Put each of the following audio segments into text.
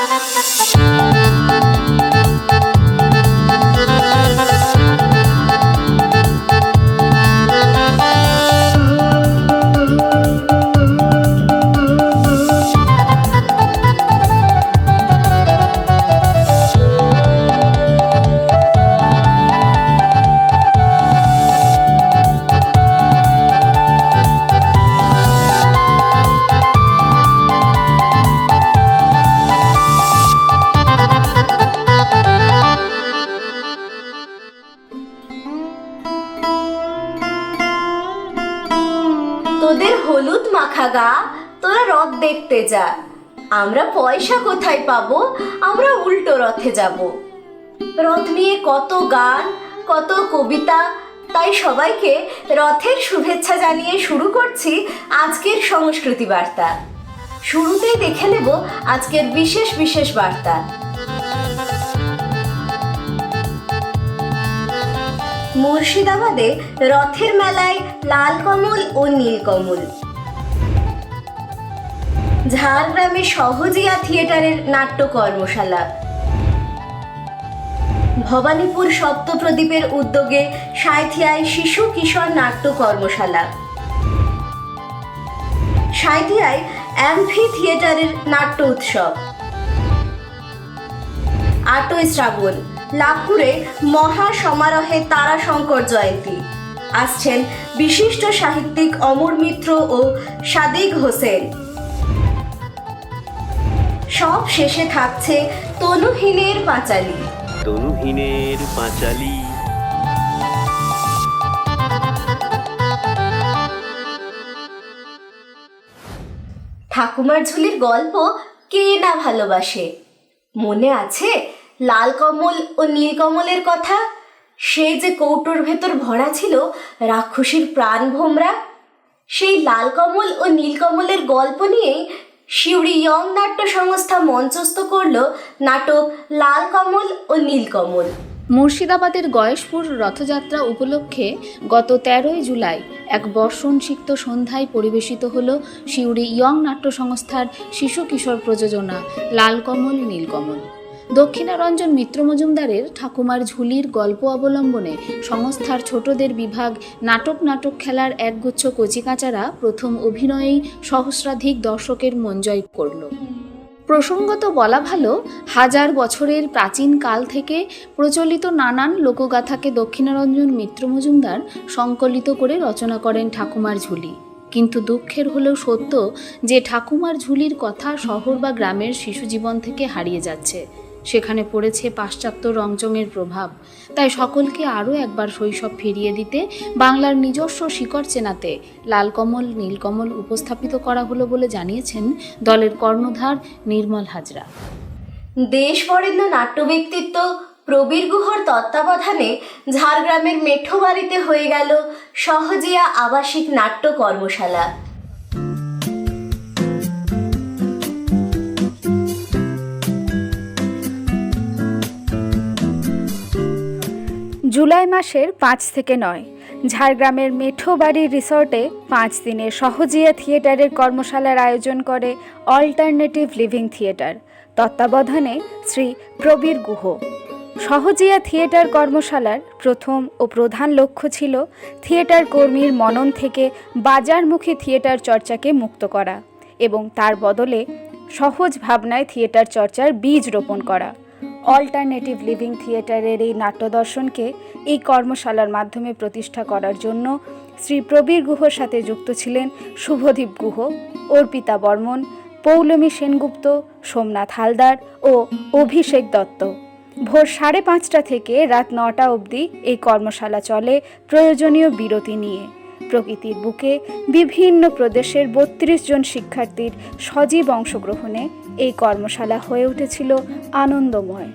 you তোদের হলুদ মাখা গা, তোরা রথ দেখতে যা। আমরা পয়সা কোথায় পাবো? আমরা উল্টো রথে যাব। রথ নিয়ে কত গান, কত কবিতা, তাই সবাইকে রথের শুভেচ্ছা জানিয়ে শুরু করছি আজকের সংস্কৃতি বার্তা। শুরুতেই দেখে নেব আজকের বিশেষ বিশেষ বার্তা। মুর্শিদাবাদে রথের মেলায় লাল কমল ও নীল কমল। ঝাড়গ্রামে সহজিয়া থিয়েটারের নাট্য কর্মশালা। ভবানীপুর সপ্তপ্রদীপের উদ্যোগে সাঁথিয়ায় শিশু কিশোর নাট্য কর্মশালা। সাঁথিয়ায় অ্যাম্ফি থিয়েটারের নাট্য উৎসব। আটই শ্রাবণ লাভপুরে মহা সমারোহে তারাশঙ্কর জয়ন্তী। আসছেন বিশিষ্ট সাহিত্যিক অমর মিত্র ও সাদিক হোসেন। সব শেষে থাকছে তনুহীনের পাঁচালী। তনুহীনের পাঁচালী। ঠাকুমার ঝুলির গল্প কে না ভালোবাসে? মনে আছে লাল কমল ও নীল কমলের কথা? সে যে কৌটোর ভেতর ভরা ছিল, রাক্ষসীর প্রাণ ভোমরা। সেই লাল কমল ও নীল কমলের গল্প নিয়েই শিউরি ইয়ং নাট্য সংস্থা মঞ্চস্থ করল নাটক লাল কমল ও নীল কমল। মুর্শিদাবাদের গয়েশপুর রথযাত্রা উপলক্ষে গত তেরোই জুলাই এক বর্ষণ বর্ষণসিক্ত সন্ধ্যায় পরিবেশিত হল শিউরি ইয়ং নাট্য সংস্থার শিশু কিশোর প্রযোজনা লালকমল নীলকমল দক্ষিণারঞ্জন মিত্র মজুমদারের ঠাকুমার ঝুলির গল্প অবলম্বনে সংস্থার ছোটদের বিভাগ নাটক নাটক খেলার একগুচ্ছ কচিকাঁচারা প্রথম অভিনয়েই সহস্রাধিক দর্শকের মন জয় করল। প্রসঙ্গত বলা ভালো, হাজার বছরের প্রাচীন কাল থেকে প্রচলিত নানান লোকগাথাকে দক্ষিণারঞ্জন মিত্র মজুমদার সংকলিত করে রচনা করেন ঠাকুমার ঝুলি। কিন্তু দুঃখের হলেও সত্য যে ঠাকুমার ঝুলির কথা শহর বা গ্রামের শিশু জীবন থেকে হারিয়ে যাচ্ছে। সেখানে পড়েছে পাশ্চাত্য রংচঙের প্রভাব। তাই সকলকে আরও একবার শৈশব ফিরিয়ে দিতে, বাংলার নিজস্ব শিকড় চেনাতে লালকমল, নীলকমল উপস্থাপিত করা হলো বলে জানিয়েছেন দলের কর্ণধার নির্মল হাজরা। দেশ বরেণ্য নাট্য ব্যক্তিত্ব প্রবীর গুহর তত্ত্বাবধানে ঝাড়গ্রামের মেঠো বাড়িতে হয়ে গেল সহজিয়া আবাসিক নাট্য কর্মশালা। জুলাই মাসের পাঁচ থেকে নয়। ঝাড়গ্রামের মেঠোবাড়ি রিসর্টে পাঁচ দিনের সহজিয়া থিয়েটারের কর্মশালার আয়োজন করে অল্টারনেটিভ লিভিং থিয়েটার। তত্ত্বাবধানে শ্রী প্রবীর গুহ। সহজিয়া থিয়েটার কর্মশালার প্রথম ও প্রধান লক্ষ্য ছিল থিয়েটার কর্মীর মনন থেকে বাজারমুখী থিয়েটার চর্চাকে মুক্ত করা এবং তার বদলে সহজ ভাবনায় থিয়েটার চর্চার বীজ রোপণ করা। অল্টারনেটিভ লিভিং থিয়েটারের এই নাট্যদর্শনকে এই কর্মশালার মাধ্যমে প্রতিষ্ঠা করার জন্য শ্রী প্রবীর গুহর সাথে যুক্ত ছিলেন শুভদীপ গুহ, অর্পিতা বর্মন, পৌলমী সেনগুপ্ত, সোমনাথ হালদার ও অভিষেক দত্ত। ভোর সাড়ে পাঁচটা থেকে রাত নটা অবধি এই কর্মশালা চলে প্রয়োজনীয় বিরতি নিয়ে। প্রকৃতির বুকে বিভিন্ন প্রদেশের বত্রিশ জন শিক্ষার্থীর সজীব অংশগ্রহণে এই কর্মশালা হয়ে উঠেছিল আনন্দময়।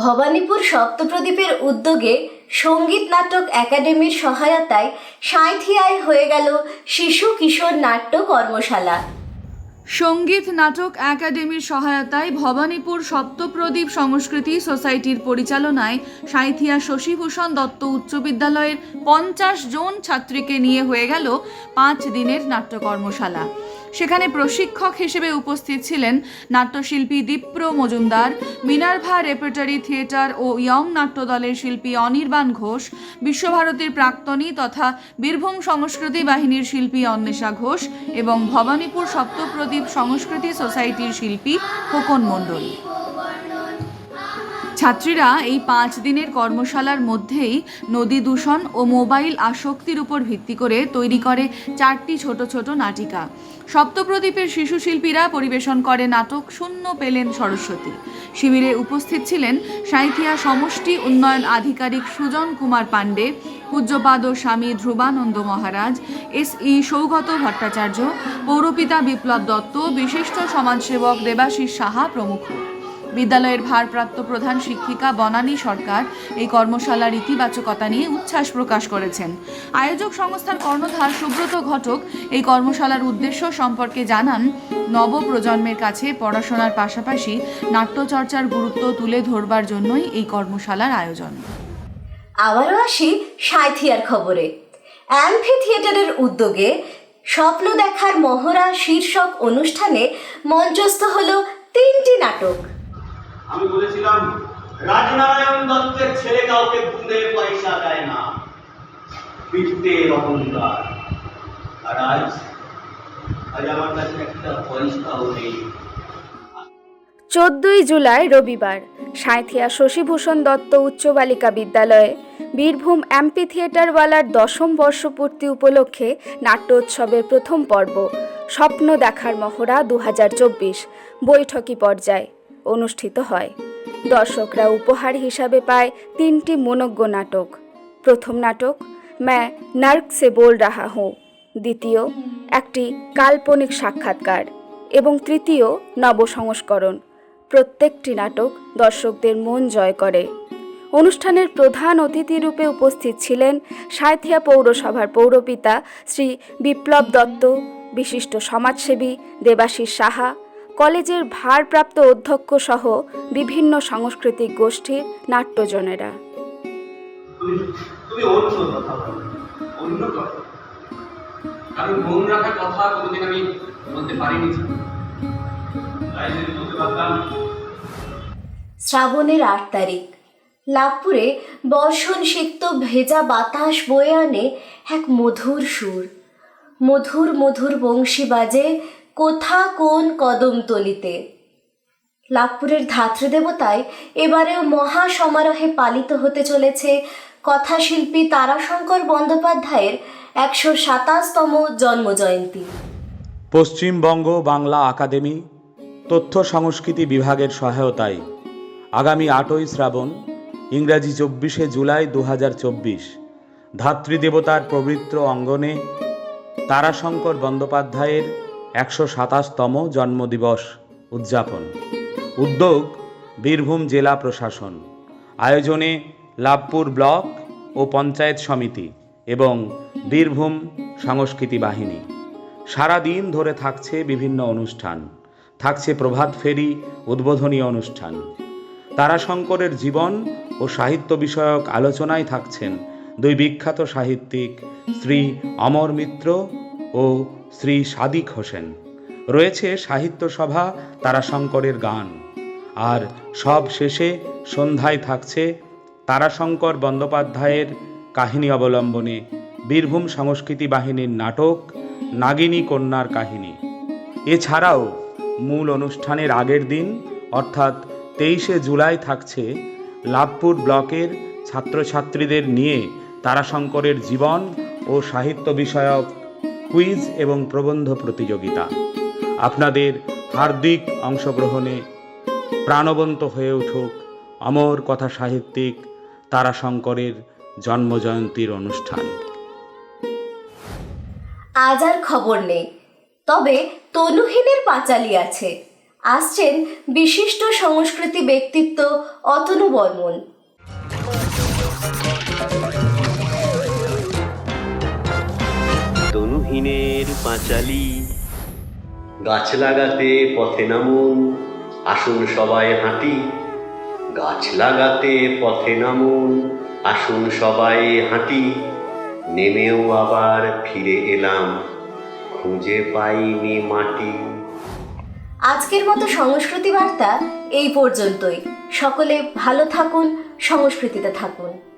ভবানীপুর সপ্তপ্রদীপের উদ্যোগে সংগীত নাটক একাডেমির সহায়তায় সাঁথিয়ায় হয়ে গেল শিশু কিশোর নাট্য কর্মশালা। সংগীত নাটক একাডেমির সহায়তায় ভবানীপুর সপ্তপ্রদীপ সংস্কৃতি সোসাইটির পরিচালনায় সাঁথিয়া শশীভূষণ দত্ত উচ্চ বিদ্যালয়ের পঞ্চাশ জন ছাত্রীকে নিয়ে হয়ে গেল পাঁচ দিনের নাট্য কর্মশালা সেখানে প্রশিক্ষক হিসেবে উপস্থিত ছিলেন নাট্যশিল্পী Dipra Majumdar, Minerva repertory theatre ও ইয়ং নাট্যদলের শিল্পী অনির্বাণ ঘোষ, বিশ্বভারতীর প্রাক্তনী তথা বীরভূম সংস্কৃতি বাহিনীর শিল্পী অন্বেষা ঘোষ এবং ভবানীপুর সপ্তপ্রদীপ সংস্কৃতি সোসাইটির শিল্পী খোকন মণ্ডল। ছাত্রীরা এই পাঁচ দিনের কর্মশালার মধ্যেই নদী দূষণ ও মোবাইল আসক্তির উপর ভিত্তি করে তৈরি করে চারটি ছোট ছোট নাটিকা। সপ্তপ্রদীপের শিশু শিল্পীরা পরিবেশন করে নাটক শূন্য পেলেন সরস্বতী। শিবিরে উপস্থিত ছিলেন সাঁইথিয়া সমষ্টি উন্নয়ন আধিকারিক সুজন কুমার পাণ্ডে, পূজ্যপাদ স্বামী ধ্রুবানন্দ মহারাজ, এস ই সৌগত ভট্টাচার্য, পৌরপিতা বিপ্লব দত্ত, বিশিষ্ট সমাজসেবক দেবাশিস সাহা প্রমুখ। বিদ্যালয়ের ভারপ্রাপ্ত প্রধান শিক্ষিকা বনানী সরকার এই কর্মশালার ইতিবাচকতা নিয়ে উচ্ছ্বাস প্রকাশ করেছেন। আয়োজক সংস্থার কর্ণধার সুব্রত ঘটক এই কর্মশালার উদ্দেশ্য সম্পর্কে জানান, নবপ্রজন্মের কাছে পড়াশোনার পাশাপাশি নাট্যচর্চার গুরুত্ব তুলে ধরবার জন্যই এই কর্মশালার আয়োজন। আবারও আসি সাঁথিয়ার খবরে। অ্যাম্ফি থিয়েটারের উদ্যোগে স্বপ্ন দেখার মহড়া শীর্ষক অনুষ্ঠানে মঞ্চস্থ হলো তিনটি নাটক। আমি বলেছিলাম, রাজনারায়ণ দত্তের ছেলে কাউকে বুঁদে পয়সা দেয় না। পিঠতে অহংকার। আর আজ আজ আমার কাছে একটা পয়সাও নেই। চোদ্দই জুলাই রবিবার সাঁথিয়া শশীভূষণ দত্ত উচ্চ বালিকা বিদ্যালয়ে বীরভূম অ্যাম্পি থিয়েটারওয়ালার দশম বর্ষপূর্তি উপলক্ষে নাট্যোৎসবের প্রথম পর্ব, স্বপ্ন দেখার মহড়া দু হাজার চব্বিশ, বৈঠকি পর্যায়ে। অনুষ্ঠিত হয়। দর্শকরা উপহার হিসাবে পায় তিনটি মনজ্ঞ নাটক। প্রথম নাটক ম্যা নার্ক সে বোল রাহা হুঁ। দ্বিতীয়, একটি কাল্পনিক সাক্ষাৎকার। এবং তৃতীয়, নবসংস্করণ। প্রত্যেকটি নাটক দর্শকদের মন জয় করে। অনুষ্ঠানের প্রধান অতিথি রূপে উপস্থিত ছিলেন সাঁথিয়া পৌরসভার পৌরপিতা শ্রী বিপ্লব দত্ত, বিশিষ্ট সমাজসেবী দেবাশিস সাহা কলেজের ভারপ্রাপ্ত অধ্যক্ষ সহ বিভিন্ন সাংস্কৃতিক গোষ্ঠীর নাট্যজনেরা। তুমি তুমি অন্য কথা বলো। অন্য কথা। কারণ মন রাখার কথা কোনোদিন আমি বলতে পারিনি। তাই যদি বলতে পারতাম। শ্রাবণের আট তারিখ। লাভপুরে বর্ষণ সিক্ত ভেজা বাতাস বয়ে আনে এক মধুর সুর। মধুর মধুর বংশী বাজে কোথা কোন কদম তলিতে। লাভপুরের ধাত্রী দেবতায় এবারেও মহা সমারোহে পালিত হতে চলেছে কথাশিল্পী তারাশঙ্কর বন্দ্যোপাধ্যায়ের একশো সাতাশতম জন্মজয়ন্তী। পশ্চিমবঙ্গ বাংলা আকাদেমি তথ্য সংস্কৃতি বিভাগের সহায়তায় আগামী আটই শ্রাবণ, ইংরাজি চব্বিশে জুলাই দু হাজার চব্বিশ ধাত্রীদেবতার পবিত্র অঙ্গনে তারাশঙ্কর বন্দ্যোপাধ্যায়ের একশো সাতাশতম জন্মদিবস উদযাপন। উদ্যোগ বীরভূম জেলা প্রশাসন। আয়োজনে লাভপুর ব্লক ও পঞ্চায়েত সমিতি এবং বীরভূম সংস্কৃতি বাহিনী। সারা দিন ধরে থাকছে বিভিন্ন অনুষ্ঠান। থাকছে প্রভাত ফেরি উদ্বোধনী অনুষ্ঠান। তারাশঙ্করের জীবন ও সাহিত্য বিষয়ক আলোচনায় থাকছেন দুই বিখ্যাত সাহিত্যিক শ্রী অমর মিত্র ও শ্রী সাদিক হোসেন। রয়েছে সাহিত্য সভা, তারাশঙ্করের গান। আর সব শেষে সন্ধ্যায় থাকছে তারাশঙ্কর বন্দ্যোপাধ্যায়ের কাহিনী অবলম্বনে বীরভূম সংস্কৃতি বাহিনীর নাটক, নাগিনী কন্যার কাহিনী। এছাড়াও মূল অনুষ্ঠানের আগের দিন, অর্থাৎ তেইশে জুলাই থাকছে লাভপুর ব্লকের ছাত্রছাত্রীদের নিয়ে তারাশঙ্করের জীবন ও সাহিত্য বিষয়ক কুইজ এবং প্রবন্ধ প্রতিযোগিতা। আপনাদের হার্দিক অংশগ্রহণে প্রাণবন্ত হয়ে উঠুক অমর কথা সাহিত্যিক তারাশঙ্করের জন্মজয়ন্তীর অনুষ্ঠান। আজ আর খবর নেই। তবে তনুহীনের পাঁচালি আছে। আসছেন বিশিষ্ট সংস্কৃতি ব্যক্তিত্ব অতনু বর্মন। তনুহীনের পাঁচালী। গাছ লাগাতে পথে নামুন, আসুন সবাই হাঁটি। গাছ লাগাতে পথে নামুন, আসুন সবাই হাঁটি। নেমেও আবার ফিরে এলাম, খুঁজে পাইনি মাটি। আজকের মতো সংস্কৃতি বার্তা এই পর্যন্তই। সকলে ভালো থাকুন, সংস্কৃতিতে থাকুন।